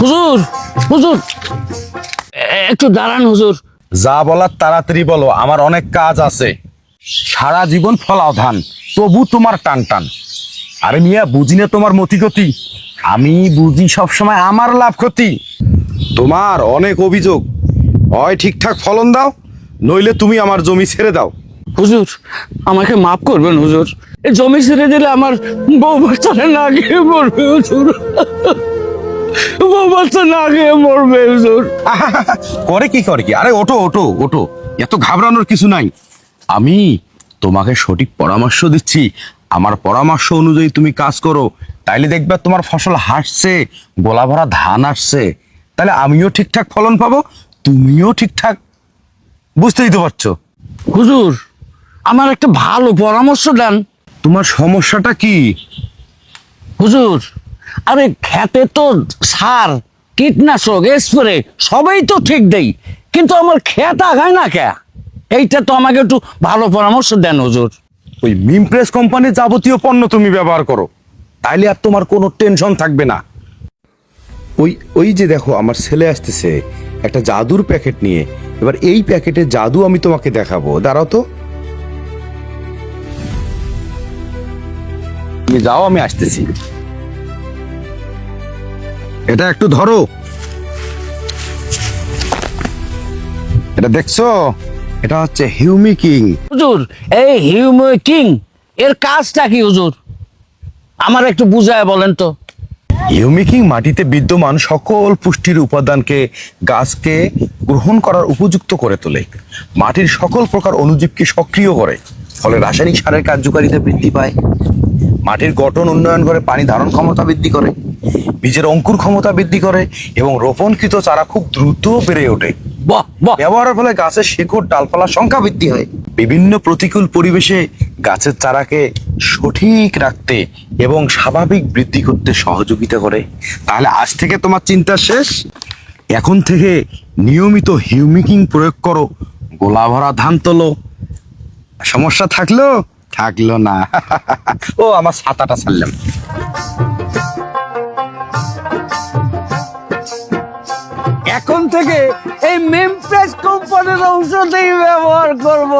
হুজুর হুজুর। একটু দাঁড়ান, হুজুর। যা বলার তাড়াতাড়ি বলো, আমার অনেক কাজ আছে। সারা জীবন ফলাও ধান, তবু তোমার টান টান আরে মিয়া, বুঝি না তোমার মতিগতি? আমি বুঝি সবসময় আমার লাভ ক্ষতি। তোমার অনেক অভিযোগ। হয় ঠিকঠাক ফলন দাও নইলে তুমি আমার জমি ছেড়ে দাও। হুজুর আমাকে মাফ করবেন হুজুর। এই জমি ছেড়ে দিলে আমার বউ বাচ্চারা না গিয়ে মরবে হুজুর। বউ বাচ্চা না গিয়ে মরবে হুজুর। করে কি করে কি? আরে ওঠো ওঠো ওঠো। এত ঘাবড়ানোর কিছু নাই। আমি তোমাকে সঠিক পরামর্শ দিচ্ছি। আমার পরামর্শ অনুযায়ী তুমি কাজ করো। তাইলে দেখবে তোমার ফসল হাসছে গোলা ভরা ধান আসছে। তাহলে আমিও ঠিকঠাক ফলন পাবো তুমিও ঠিকঠাক। বুঝতেই তো পারছ। হুজুর আমার একটা ভালো পরামর্শ দেন। তোমার সমস্যাটা কি? হুজুর আরে খেতে তো সার কীটনাশক স্প্রে সবই তো ঠিক দেই কিন্তু আমার খেত আগায় না কে? এইটা তো আমাকে একটু ভালো পরামর্শ দেন হুজুর। ওই মিমপ্রেস কোম্পানির যাবতীয় পণ্য তুমি ব্যবহার করো তাইলে আর তোমার কোনো টেনশন থাকবে না। ওই ওই যে দেখো আমার ছেলে আসতেছে, একটা জাদুর প্যাকেট নিয়ে। এবার এই প্যাকেটে জাদু আমি তোমাকে দেখাবো। দাঁড়াও তো। তুমি যাও, আমি আসতেছি। এটা একটু ধরো। এটা দেখছ? এটা হচ্ছে হিউমিকিং হুজুর, এই হিউমিটিং এর কাজটা কি হুজুর? আমার একটু বুঝায় বলেন তো। হিউমিকিং মাটিতে বিদ্যমান সকল পুষ্টির উপাদানকে গাছকে গ্রহণ করার উপযুক্ত করে তোলে। মাটির সকল প্রকার অণুজীবকে সক্রিয় করে ফলে রাসায়নিক সারের কার্যকারিতা বৃদ্ধি পায়। মাটির গঠন উন্নয়ন করে পানি ধারণ ক্ষমতা বৃদ্ধি করে বীজের অঙ্কুর ক্ষমতা বৃদ্ধি করে এবং রোপণকৃত চারা খুব দ্রুত বেড়ে ওঠে। বাহ বাহ। ব্যবহারের ফলে গাছের শিকড় ডালপালার সংখ্যা বৃদ্ধি হয়। বিভিন্ন প্রতিকূল পরিবেশে গাছের চারাকে সঠিক রাখতে এবং স্বাভাবিক বৃদ্ধি করতে সহযোগিতা করে। তাহলে আজ থেকে তোমার চিন্তা শেষ? এখন থেকে নিয়মিত হিউমিকিং প্রয়োগ করো, গোলা ভরা ধান তোলো। সমস্যা থাকল? থাকল না। ও, আমার ছাতাটা ছাড়লাম। এখন থেকে এই মেমপ্রেস কোম্পানির অংশতেই ব্যবহার করব।